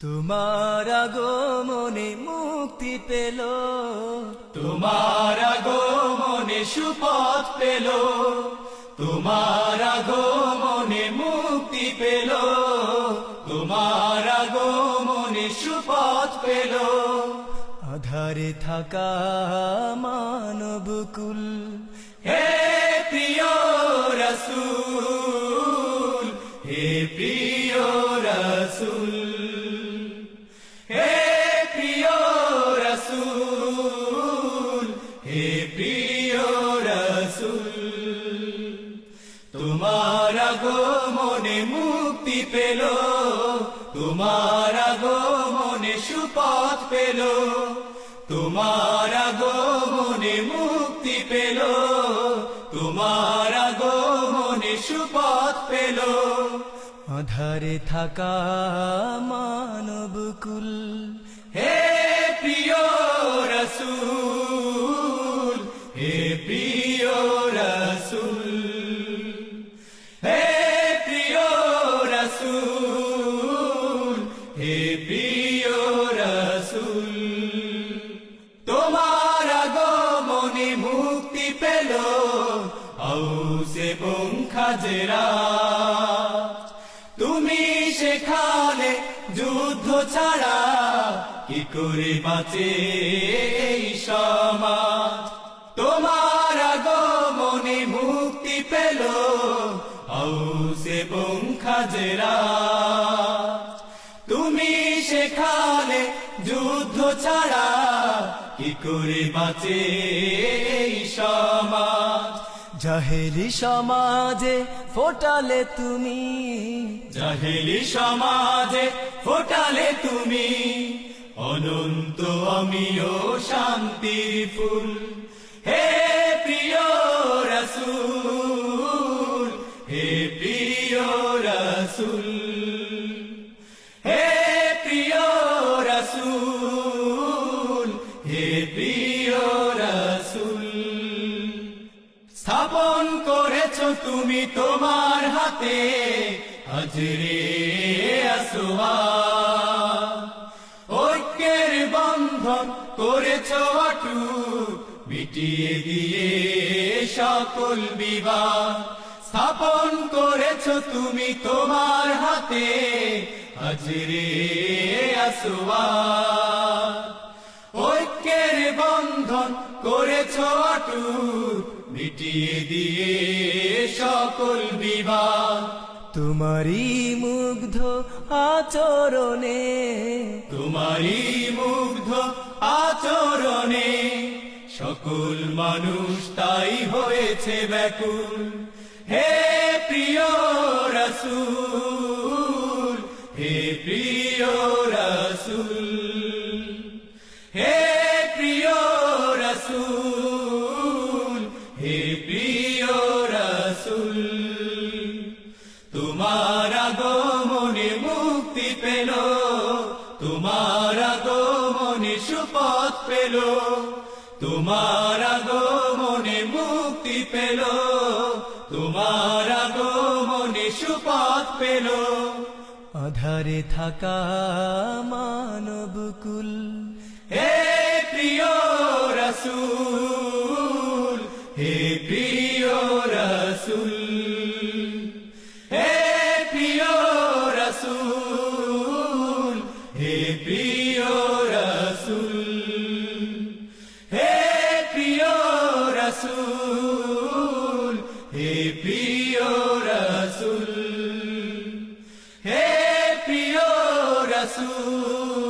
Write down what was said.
তোমার আগমনে মুক্তি পেল। তোমার আগমনে সুপথ পেল। তোমার আগমনে মুক্তি পেল। তোমার আগমনে সুপথ পেল। আধারে থাকা মানবকুল হে প্রিয় রসুল হে প্রিয় রসুল। তোমার আগমনে মুক্তি পেল, তোমার আগমনে সুপথ পেল, তোমার আগমনে মুক্তি পেল, তোমার আগমনে সুপথ পেল। আধারে থাকা মানবকুল, হে প্রিয় রসুল রসুল, হে প্রিয় রসুল, তোমার আগমনে মুক্তি পেল আউসে খাজেরা তুমি সেখানে যুদ্ধ ছাড়া কি করে বাঁচে সমাজ? তোমার খাজেরা তুমি সেখানে যুদ্ধ ছাড়া কি করে বাঁচে সমাজ? জাহেলি সমাজে ফোটালে তুমি। জাহেলি সমাজে ফোটালে তুমি। অনন্ত আমিও শান্তির ফুল। রসুল। হে প্রিয় রসুল, হে প্রিয় রসুল, স্থাপন করেছ তুমি তোমার হাতে হজরে আসোয়া ঐক্যের বন্ধন করেছ অটু মিটিয়ে দিয়ে সকল বিবাদ। স্থাপন করেছ তুমি তোমার হাতে। হজরে আসোয়া ঐক্যের বন্ধন করেছ অটুট মিটিয়ে দিয়ে সকল বিবাদ। তোমারই মুগ্ধ আচরণে। তোমারই মুগ্ধ আচরণে। সকল মানুষ তাই হয়েছে ব্যাকুল। হে প্রিয় রসুল, হে প্রিয় রসুল, হে প্রিয় রসুল, হে প্রিয় রসুল, তোমার আগমনে মুক্তি পেল, তোমার আগমনে সুপথ পেল, তোমার আগমনে মুক্তি পেল। পেল। আধারে থাকা মানবকুল হে প্রিয় রসুল, হে প্রিয় রসুল। হে প্রিয় রসুল, হে প্রিয় রসুল। হে প্রিয় রসুল, হে প্রিয় রসুল। رسول